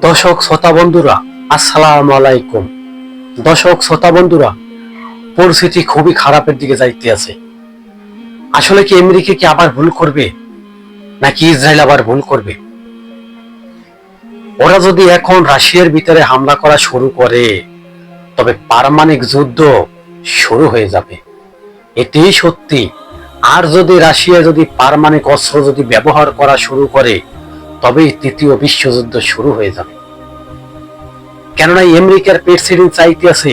দর্শক, শ্রোতা বন্ধুরা, আসসালামু আলাইকুম। দর্শক, শ্রোতা বন্ধুরা, পরিস্থিতি খুবই খারাপের দিকে যাইতে আছে। আসলে কি আমেরিকা কি আবার ভুল করবে? নাকি ইসরায়েল আবার ভুল করবে? ওরা যদি এখন রাশিয়ার ভিতরে হামলা করা শুরু করে, তবে পারমাণবিক যুদ্ধ শুরু হয়ে যাবে। এটাই সত্যি। আর যদি রাশিয়া যদি পারমাণবিক অস্ত্র যদি ব্যবহার করা শুরু করে তবেই তৃতীয় বিশ্বযুদ্ধ শুরু হয়ে যাবে। কেননা আমেরিকার প্রেসিডেন্ট চাইতে আছে,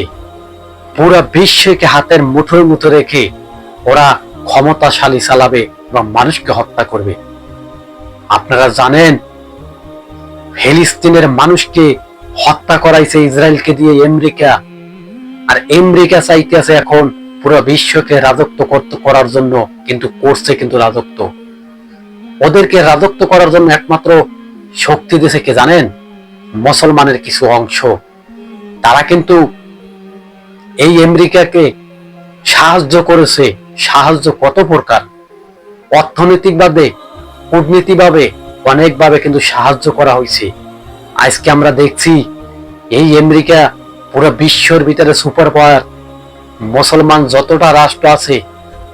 পুরো বিশ্বকে হাতের মুঠোয় মুঠো রেখে ওরা ক্ষমতাশালী চালাবে এবং মানুষকে হত্যা করবে। আপনারা জানেন, ফিলিস্তিনের মানুষকে হত্যা করাইছে ইসরায়েলকে দিয়ে আমেরিকা, আর আমেরিকা চাইতে আছে এখন পুরো বিশ্বকে রাজত্ব করতে করার জন্য, কিন্তু করছে কিন্তু রাজত্ব। ওদেরকে রাজত্ব করার জন্য একমাত্র শক্তি দিয়েছে কে জানেন? মুসলমানের কিছু অংশ। তারা কিন্তু এই আমেরিকাকে সাহায্য করেছে, সাহায্য কত প্রকার? অর্থনৈতিকভাবে কূটনীতিভাবে অনেকভাবে কিন্তু সাহায্য করা হয়েছে। আজকে আমরা দেখছি এই আমেরিকা পুরো বিশ্বর ভিতরে সুপার পাওয়ার মুসলমান যতটা রাষ্ট্র আছে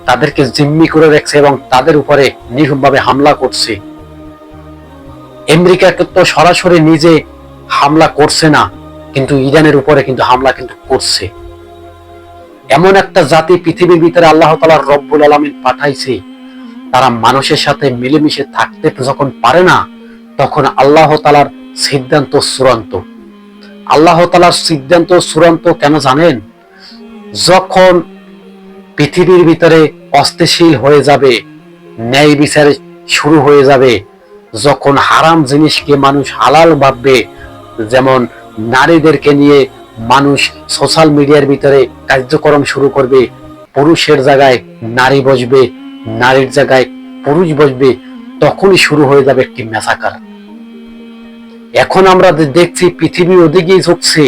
তাদেরকে জিম্মি করে রাখছে এবং তাদের উপরে নির্মমভাবে হামলা করছে। আমেরিকাকে তো সরাসরি নিজে হামলা করছে না, কিন্তু ইরানের উপরে কিন্তু হামলা কিন্তু করছে। এমন একটা জাতি পৃথিবীর ভিতরে আল্লাহ তালার রব্বুল আলমিন পাঠাইছে, তারা মানুষের সাথে মিলেমিশে থাকতে যখন পারে না, তখন আল্লাহ তালার সিদ্ধান্ত চূড়ান্ত। আল্লাহ তালার সিদ্ধান্ত চূড়ান্ত কেন জানেন? যখন পৃথিবীর ভিতরে অস্থিশীল হয়ে যাবে, ন্যায় বিচার শুরু হয়ে যাবে। যখন হারাম জিনিসকে মানুষ হালাল ভাববে, যেমন নারীদেরকে নিয়ে মানুষ সোশ্যাল মিডিয়ার ভিতরে কার্যক্রম শুরু করবে, পুরুষের জায়গায় নারী বসবে, নারীর জায়গায় পুরুষ বসবে, তখনই শুরু হয়ে যাবে একটি মেসাকার। এখন আমরা দেখছি, পৃথিবী ওদিকেই ঝুঁকছে।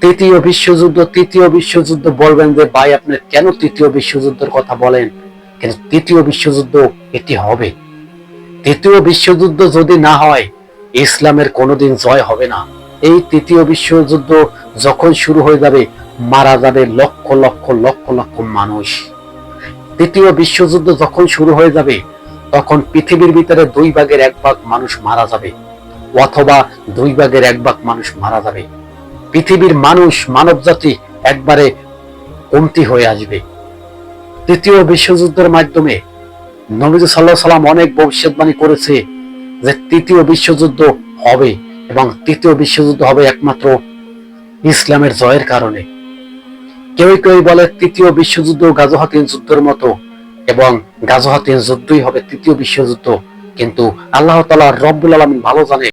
তৃতীয় বিশ্বযুদ্ধ তৃতীয় বিশ্বযুদ্ধ বলবেন যে, ভাই, আপনি কেন তৃতীয় বিশ্বযুদ্ধের কথা বলেন? কিন্তু তৃতীয় বিশ্বযুদ্ধ এটি হবে? তৃতীয় বিশ্বযুদ্ধ যদি না হয়, ইসলামের কোনোদিন জয় হবে না। এই তৃতীয় বিশ্বযুদ্ধ যখন শুরু হয়ে যাবে, মারা যাবে লক্ষ লক্ষ লক্ষ লক্ষ মানুষ। তৃতীয় বিশ্বযুদ্ধ যখন শুরু হয়ে যাবে, তখন পৃথিবীর ভিতরে দুই ভাগের এক ভাগ মানুষ মারা যাবে, অথবা দুই ভাগের এক ভাগ মানুষ মারা যাবে। পৃথিবীর মানুষ মানব জাতি একবারে কমতি হয়ে আসবে। তৃতীয় বিশ্বযুদ্ধের মাধ্যমে নবীজ সাল্লাহ সাল্লাম অনেক ভবিষ্যৎবাণী করেছে যে তৃতীয় বিশ্বযুদ্ধ হবে এবং তৃতীয় বিশ্বযুদ্ধ হবে একমাত্র ইসলামের জয়ের কারণে। কেউ কেউ বলে তৃতীয় বিশ্বযুদ্ধ গাজহাতিন যুদ্ধের মতো এবং গাজহাতিন যুদ্ধই হবে তৃতীয় বিশ্বযুদ্ধ, কিন্তু আল্লাহ তালা রব্বুল আলমিন ভালো জানে